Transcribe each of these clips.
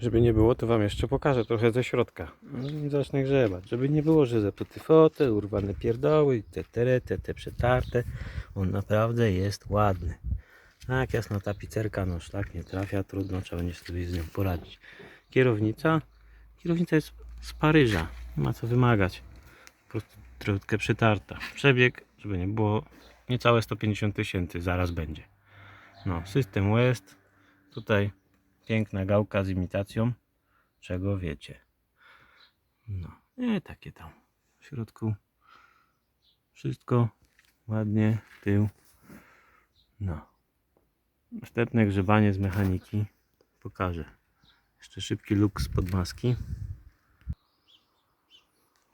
żeby nie było, to Wam jeszcze pokażę trochę ze środka. No zacznę grzebać. Żeby nie było, że zepsuty fotel, urwane pierdoły, te tere, te, te przetarte. On naprawdę jest ładny. Tak, jasna tapicerka, no szlak nie trafia, trudno, trzeba będzie sobie z nią poradzić. Kierownica, kierownica jest z Paryża, nie ma co wymagać. Po prostu troszkę przytarta. Przebieg, żeby nie było, niecałe 150 tysięcy, zaraz będzie. No, system West, tutaj piękna gałka z imitacją, czego wiecie. No, nie takie tam. W środku wszystko ładnie, tył. No. Następne grzebanie z mechaniki pokażę. Jeszcze szybki luk spod maski.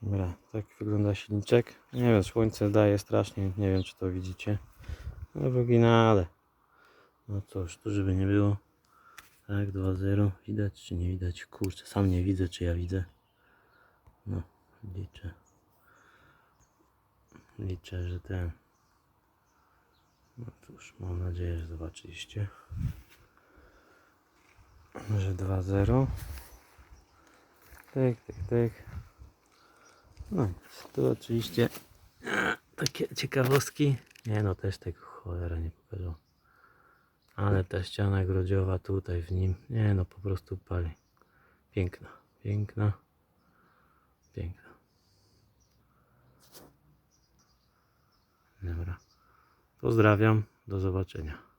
Dobra, tak wygląda silniczek. Nie wiem, słońce daje strasznie, nie wiem czy to widzicie. No w oryginale. No cóż, tu żeby nie było. Tak, 2-0. Widać czy nie widać? Kurczę, sam nie widzę czy ja widzę. No, liczę. Liczę, że ten. No cóż, mam nadzieję, że zobaczyliście. Że 2-0. Tak, tak, tak. No, nic. tu oczywiście takie ciekawostki. Nie no, też tego cholera nie pokażę. Ale ta ściana grodziowa tutaj w nim, nie no, po prostu pali. Piękna, piękna, piękna. Dobra. Pozdrawiam, do zobaczenia.